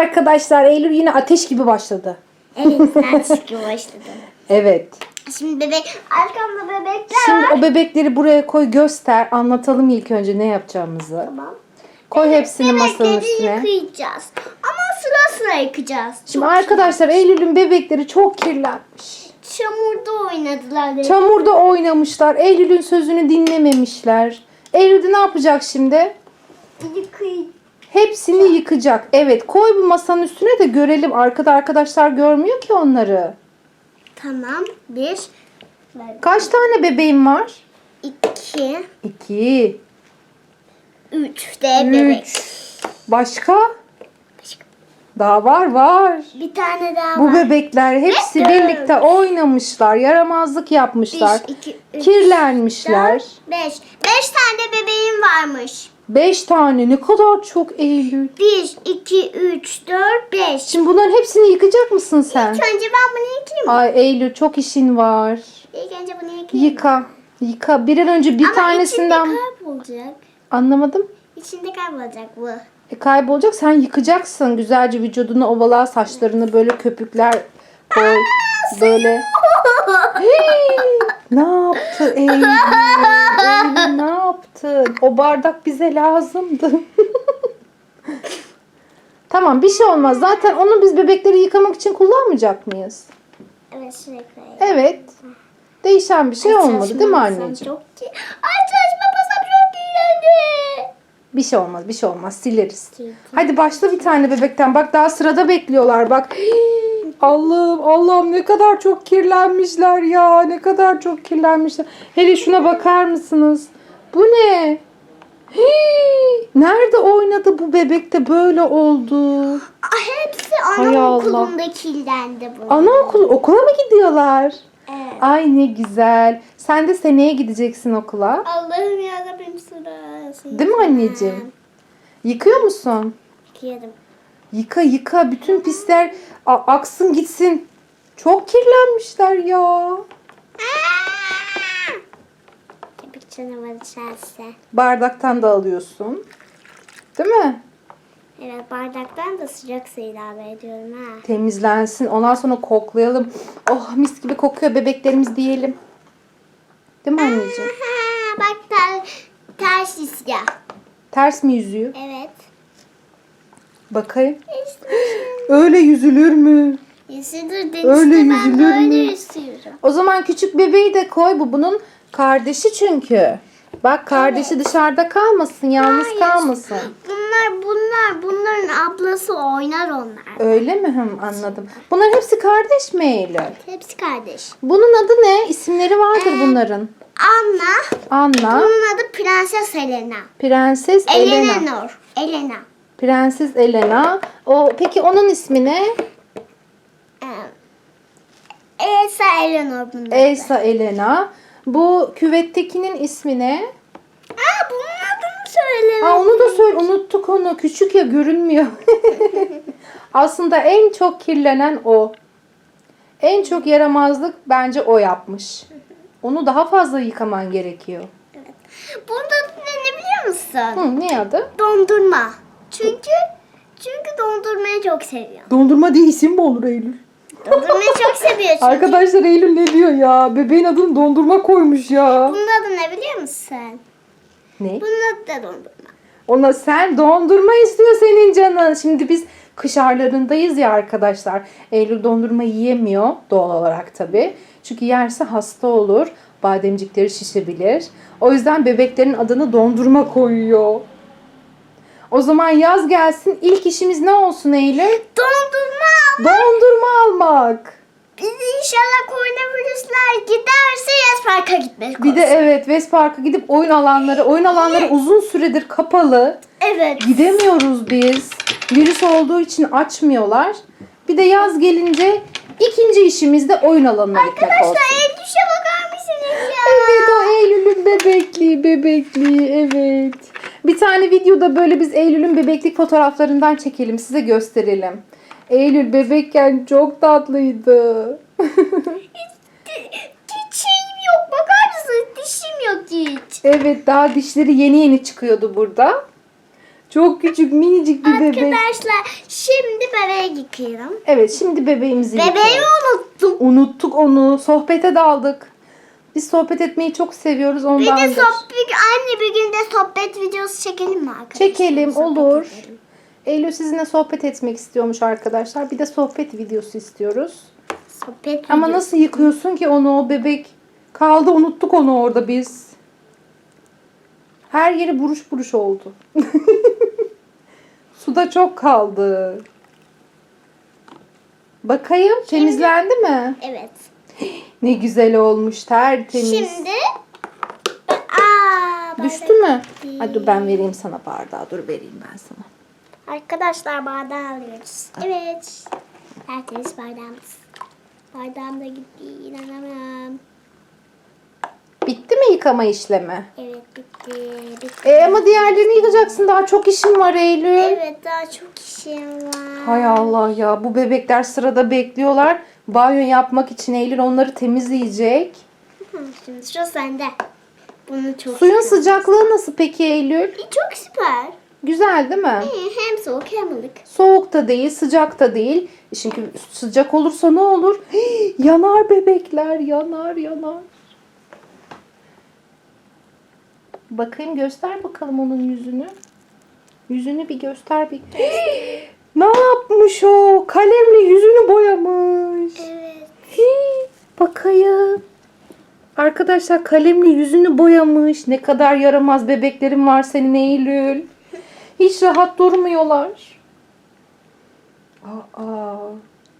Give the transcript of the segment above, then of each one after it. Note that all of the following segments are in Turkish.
arkadaşlar Eylül yine ateş gibi başladı. Evet ben çıkıyor başladım. Evet. Şimdi bebek arkamda bebekler Şimdi var. o bebekleri buraya koy göster. Anlatalım ilk önce ne yapacağımızı. Tamam. Koy hepsini masanın Bebekleri üstüne. yıkayacağız. Ama sıra sıra yıkayacağız. Şimdi arkadaşlar Eylül'ün bebekleri çok kirlenmiş. Çamurda oynadılar. Çamurda oynamışlar. Eylül'ün sözünü dinlememişler. Eylül de ne yapacak şimdi? Yıkay. Hepsini yıkacak. Evet koy bu masanın üstüne de görelim. Arkada arkadaşlar görmüyor ki onları. Tamam. Bir. Kaç tane bebeğin var? iki, İki. Üç de bebek. Üç. Başka? Başka. Daha var var. Bir tane daha Bu var. bebekler hepsi Dört. birlikte oynamışlar. Yaramazlık yapmışlar. Bir, iki, üç, Kirlenmişler. dört, beş. Beş tane bebeğim varmış. Beş tane ne kadar çok Eylül. Bir, iki, üç, dört, beş. Şimdi bunların hepsini yıkacak mısın sen? İlk önce ben bunu yıkayayım mı? Ay Eylül çok işin var. İlk önce bunu yıkayayım. Yıka. Yıka. Bir an önce bir Ama tanesinden... içinde kaybolacak. Anlamadım. İçinde kaybolacak bu. E, kaybolacak. Sen yıkacaksın. Güzelce vücudunu ovala, saçlarını böyle köpükler koy. Böyle. Hey, ne yaptı Eylül? Eylül ne yaptın? O bardak bize lazımdı. tamam bir şey olmaz. Zaten onu biz bebekleri yıkamak için kullanmayacak mıyız? Evet koyayım. Evet. Değişen bir şey olmadı değil mi anneciğim? Çok ki. Ay saçma basam çok iğrendi. Bir şey olmaz, bir şey olmaz. Sileriz. Hadi başla bir tane bebekten. Bak daha sırada bekliyorlar. Bak. Hii, Allah'ım, Allah'ım ne kadar çok kirlenmişler ya. Ne kadar çok kirlenmişler. Hele şuna bakar mısınız? Bu ne? Hii, nerede oynadı bu bebek de böyle oldu? Ay, hepsi anaokulunda kirlendi bu. Anaokulu okula mı gidiyorlar? Evet. Ay ne güzel. Sen de seneye gideceksin okula. Allah'ım yarabbim sırası. Değil mi anneciğim? Yıkıyor musun? Yıkadım. Yıka yıka bütün pisler aksın gitsin. Çok kirlenmişler ya. Köpek canavarı içerse. Bardaktan da alıyorsun. Değil mi? Evet bardaktan da sıcak su ilave ediyorum ha. Temizlensin. Ondan sonra koklayalım. Oh mis gibi kokuyor bebeklerimiz diyelim. Değil mi anneciğim? Bak ter, ters isya. Ters mi yüzüyor? Evet. Bakayım. Öyle yüzülür mü? Yüzüdür denizde Öyle ben yüzülür böyle mü? yüzüyorum. O zaman küçük bebeği de koy. Bu bunun kardeşi çünkü. Bak kardeşi dışarıda kalmasın, yalnız Hayır. kalmasın. Bunlar bunlar bunların ablası oynar onlar. Öyle mi? Hım, anladım. Bunların hepsi kardeş mi Eylül? Hepsi kardeş. Bunun adı ne? İsimleri vardır Ee, bunların. Anna. Anna, Bunun adı Prenses Elena. Prenses Elena. Eleanor. Elena. Prenses Elena. O peki onun ismi ne? Elsa Eleanor bunun. Elsa Elena. Bu küvettekinin ismi ne? Aa bunun adını söyle. Ha onu da söyle. Unuttuk onu. Küçük ya görünmüyor. Aslında en çok kirlenen o. En çok yaramazlık bence o yapmış. Onu daha fazla yıkaman gerekiyor. Evet. Bunun adı ne, ne biliyor musun? Hı, ne adı? Dondurma. Çünkü çünkü dondurmayı çok seviyor. Dondurma diye isim mi olur Eylül? Dondurmayı çok seviyor çünkü. Arkadaşlar Eylül ne diyor ya? Bebeğin adını dondurma koymuş ya. Bunun adı ne biliyor musun? Ne? Bunun adı da dondurma. Ona sen dondurma istiyor senin canın. Şimdi biz kış aylarındayız ya arkadaşlar. Eylül dondurma yiyemiyor doğal olarak tabii. Çünkü yerse hasta olur. Bademcikleri şişebilir. O yüzden bebeklerin adını dondurma koyuyor. O zaman yaz gelsin. İlk işimiz ne olsun Eylül? Dondurma. Dondurma almak. Biz inşallah koronavirüsler giderse Yes Park'a gitmek Bir de evet West Park'a gidip oyun alanları, oyun alanları uzun süredir kapalı. Evet. Gidemiyoruz biz. Virüs olduğu için açmıyorlar. Bir de yaz gelince ikinci işimiz de oyun alanına gitmek olsun. Arkadaşlar en düşe bakar mısınız ya? Evet o Eylül'ün bebekliği, bebekliği evet. Bir tane videoda böyle biz Eylül'ün bebeklik fotoğraflarından çekelim size gösterelim. Eylül bebekken çok tatlıydı. Hiç şeyim yok. Bakar mısınız? Dişim yok hiç. evet daha dişleri yeni yeni çıkıyordu burada. Çok küçük minicik bir bebek. Arkadaşlar şimdi bebeği yıkıyorum. Evet şimdi bebeğimizi Bebeği yıkıyoruz. unuttum. Unuttuk onu. Sohbete daldık. Biz sohbet etmeyi çok seviyoruz Bir ondan. de sohbet, anne bir gün de sohbet videosu çekelim mi arkadaşlar? Çekelim Sohbet olur. edelim. Eylül sizinle sohbet etmek istiyormuş arkadaşlar. Bir de sohbet videosu istiyoruz. Sohbet Ama videosu. nasıl yıkıyorsun ki onu o bebek? Kaldı unuttuk onu orada biz. Her yeri buruş buruş oldu. Suda çok kaldı. Bakayım temizlendi mi? Evet. Ne güzel olmuş tertemiz. Şimdi Aa, Düştü mü? Hadi dur ben vereyim sana bardağı. Dur vereyim ben sana. Arkadaşlar bardağı alıyoruz. Evet. Tertemiz bardağımız. Bardağım da gitti. İnanamam. Bitti mi yıkama işlemi? Evet bitti. bitti. E ama diğerlerini yıkacaksın. Daha çok işin var Eylül. Evet daha çok işim var. Hay Allah ya bu bebekler sırada bekliyorlar. Banyo yapmak için Eylül onları temizleyecek. Şimdi sıra sende. Bunu çok Suyun sıcaklığı nasıl peki Eylül? Çok süper. Güzel değil mi? İyi, Hem soğuk hem ılık. Soğuk da değil, sıcak da değil. E Çünkü sıcak olursa ne olur? Hii, yanar bebekler, yanar, yanar. Bakayım göster bakalım onun yüzünü. Yüzünü bir göster bir. Hii, ne yapmış o? Kalemle yüzünü boyamış. Evet. Hii, bakayım. Arkadaşlar kalemle yüzünü boyamış. Ne kadar yaramaz bebeklerin var senin Eylül. Hiç rahat durmuyorlar. Aa,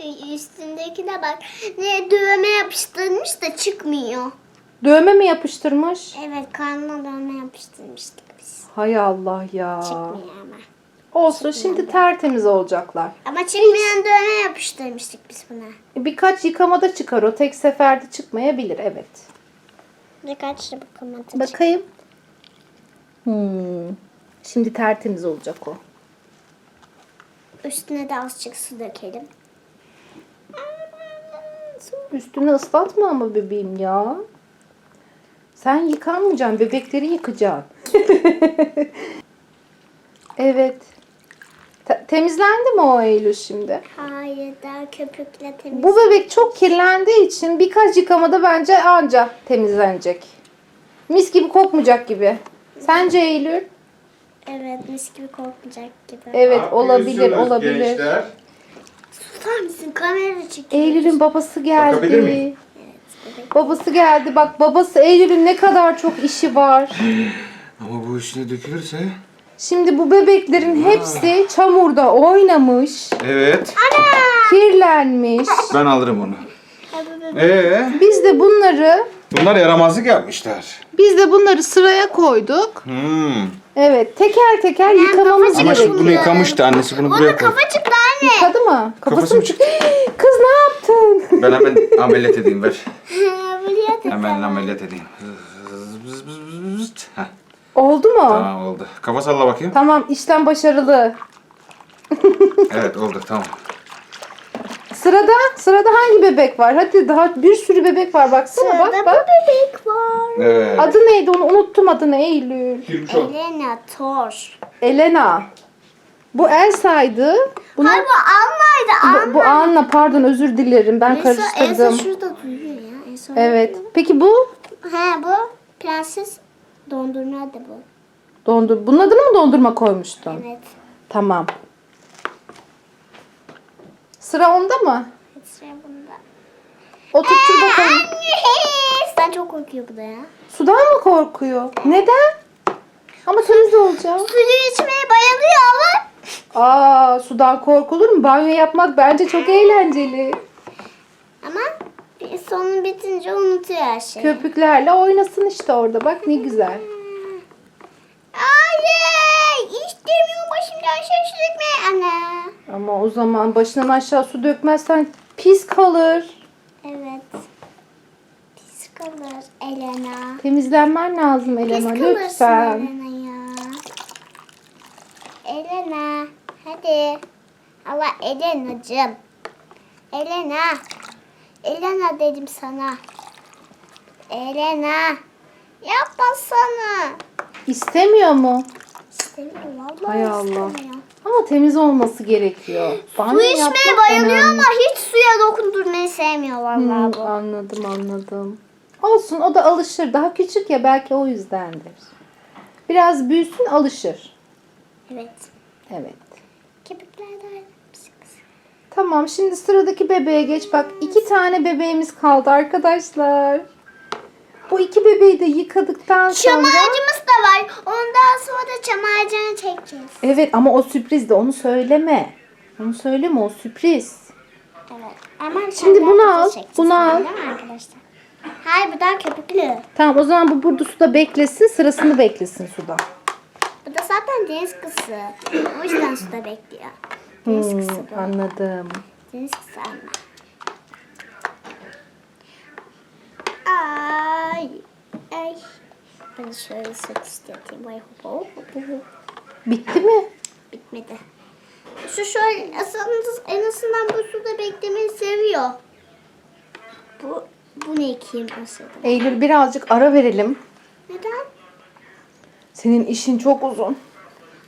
Ü- Üstündekine bak. Ne dövme yapıştırmış da çıkmıyor. dövme mi yapıştırmış? Evet karnına dövme yapıştırmıştık biz. Hay Allah ya. Çıkmıyor ama. Olsun şimdi tertemiz olacaklar. Ama çıkmayan dövme yapıştırmıştık biz buna. Birkaç yıkamada çıkar o. Tek seferde çıkmayabilir evet. Birkaç da bakamadı. Bakayım. Hmm. Şimdi tertemiz olacak o. Üstüne de azıcık su dökelim. Üstünü ıslatma ama bebeğim ya. Sen yıkanmayacaksın. Bebekleri yıkacaksın. evet. Te- temizlendi mi o Eylül şimdi? Hayır daha köpükle temiz. Bu bebek çok kirlendiği için birkaç yıkamada bence anca temizlenecek. Mis gibi kokmayacak gibi. Sence Eylül? Evet mis gibi korkmayacak gibi. Evet Ne olabilir olabilir. Gençler? Tutar mısın? Kamera çekiyor. Eylül'ün babası geldi. Bakabilir miyim? bebek. Babası geldi. Bak babası Eylül'ün ne kadar çok işi var. Ama bu üstüne dökülürse. Şimdi bu bebeklerin hepsi çamurda oynamış, Evet. kirlenmiş. Ben alırım onu. Ee, Biz de bunları bunlar yaramazlık yapmışlar. biz de bunları sıraya koyduk. Hmm. Evet, teker teker yıkamamız Ama gerekiyor. bunu yıkamıştı annesi bunu buraya Onun koy. kafa çıktı anne. Yıkadı mı? Kafası mı çıktı? Kız ne yaptın? Ben hemen ameliyat edeyim ver. Buraya da Hemen ameliyat edeyim. Heh, Oldu mu? Tamam. tamam oldu. Kafa salla bakayım. işlem başarılı. Evet oldu tamam. Sırada sırada hangi bebek var? Hadi daha bir sürü bebek var baksana Sırada bak bu bak. bebek var. Evet. Adı neydi onu unuttum adını Eylül. Elena Thor. Elena. Bu Elsa'ydı. Bunu, Hayır bu Anna'ydı. bu, bu Anna pardon özür dilerim ben Elsa, karıştırdım. Elsa şurada duyuyor ya. Elsa Evet. Peki bu? He bu prenses dondurma da bu. Dondur. Bunun adını mı dondurma koymuştun? Evet. Tamam. Sıra onda mı? Sıra bunda. Oturtur bakalım. Sen çok korkuyor bu da ya. Sudan mı korkuyor? Neden? Ama temiz olacak. Suyu içmeye bayılıyor ama. Aa, sudan korkulur mu? Banyo yapmak bence çok eğlenceli. Ama sonu bitince unutuyor her şeyi. Köpüklerle oynasın işte orada. Bak ne güzel. Hayır. İstemiyorum başımdan şaşırtma anne. Ama o zaman başından aşağı su dökmezsen pis kalır. Evet. Pis kalır Elena. Temizlenmen lazım Pis Elena kalırsın lütfen. Elena ya. Elena. Hadi. Allah Elena'cığım. Elena. Elena dedim sana. Elena. Yapmasana. İstemiyor mu? istemiyor. Vallahi Hay Allah. istemiyor. Ama temiz olması gerekiyor. Banyo Su içmeye yapmak bayılıyor önemli. ama hiç suya dokundurmayı sevmiyor vallahi Hmm, bu. anladım anladım. Olsun o da alışır. Daha küçük ya belki o yüzdendir. Biraz büyüsün alışır. Evet. Evet. Tamam şimdi sıradaki bebeğe geç. Bak iki tane bebeğimiz kaldı arkadaşlar. Bu iki bebeği de yıkadıktan sonra... Çamarcımız da var. Ondan sonra çamarcını çekeceğiz. Evet ama o sürpriz de onu söyleme. Onu söyleme o sürpriz. Evet. Hemen Şimdi bunu al, bunu al. Arkadaşlar? Hayır bu daha köpüklü. Tamam o zaman bu burada suda beklesin sırasını beklesin suda. Bu da zaten deniz kızı. O yüzden suda bekliyor. Deniz Hmm, kızı bu. anladım. Deniz kızı anne. Ay. Ay. Ben şöyle sırt istedim. Vay hopo hopo hopo. Bitti mi? Bitmedi. Şu şöyle aslında en azından bu suda beklemeyi seviyor. Bu bu ne kim aslında? Eylül birazcık ara verelim. Neden? Senin işin çok uzun.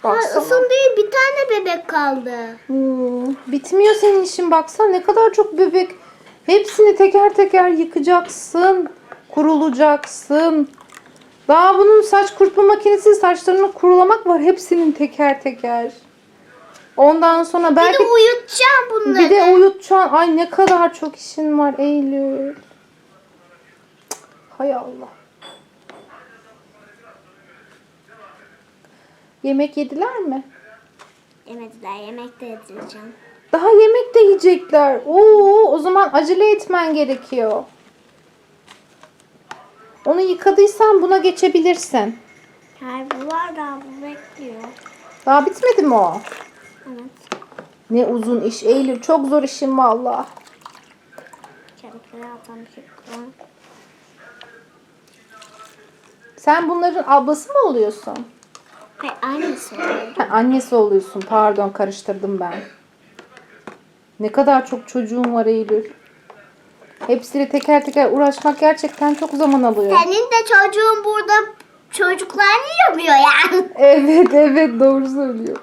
Ha, Baksana. ısın değil bir tane bebek kaldı. Hmm, bitmiyor senin işin baksana ne kadar çok bebek. Hepsini teker teker yıkacaksın. Kurulacaksın. Daha bunun saç kurutma makinesi saçlarını kurulamak var. Hepsinin teker teker. Ondan sonra Bir belki de uyutacağım bunları. bir de uyutacaksın. Ay ne kadar çok işin var Eylül. Cık, Hay Allah. Yemek yediler mi? Yemediler yemek de yedireceğim. Daha yemek de yiyecekler. Oo, o zaman acele etmen gerekiyor. Onu yıkadıysan buna geçebilirsin. Hayır bu var daha bu bekliyor. Daha bitmedi mi o? Evet. Ne uzun iş Eylül. Çok zor işin valla. Kemikleri atan. Sen bunların ablası mı oluyorsun? Hayır aynısı oluyor. Ha, annesi oluyorsun. Pardon karıştırdım ben. Ne kadar çok çocuğun var Eylül. Hepsiyle teker teker uğraşmak gerçekten çok zaman alıyor. Senin de çocuğun burada çocuklarını yapıyor yani. Evet evet doğru söylüyor.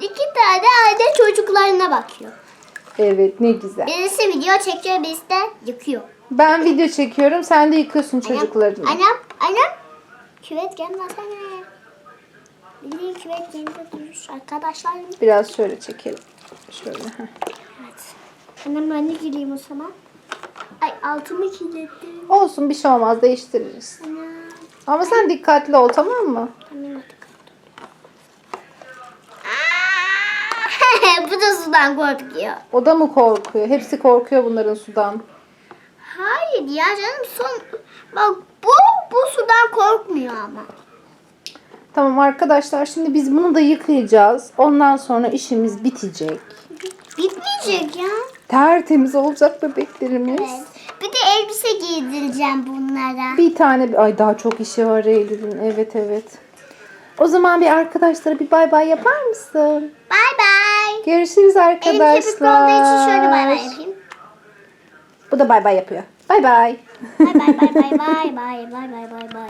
İki tane anne çocuklarına bakıyor. Evet ne güzel. Birisi video çekiyor birisi de yıkıyor. Ben video çekiyorum sen de yıkıyorsun çocuklarını. Annem, annem. Küvet gelmesene. Bildiğin küvet yerinde durmuş arkadaşlar. Biraz şöyle çekelim. Şöyle. heh. Evet. Annem ben de gireyim o zaman. Ay altımı kirlettim. Olsun bir şey olmaz değiştiririz. Ana. Ama sen dikkatli ol tamam mı? Tamam artık. Bu da sudan korkuyor. O da mı korkuyor? Hepsi korkuyor bunların sudan. Hayır ya canım son... Bak bu, bu sudan korkmuyor ama. Tamam arkadaşlar şimdi biz bunu da yıkayacağız. Ondan sonra işimiz bitecek. Bitmeyecek ya. Tertemiz olacak bebeklerimiz. Evet. Bir de elbise giydireceğim bunlara. Bir tane ay daha çok işi var Eylül'ün. Evet evet. O zaman bir arkadaşlara bir bay bay yapar mısın? Bay bay. Görüşürüz Elim arkadaşlar. olduğu için şöyle bay bay yapayım. Bu da bay bay yapıyor. Bay. Bay bay bay bay bay bay bay bay bay bay.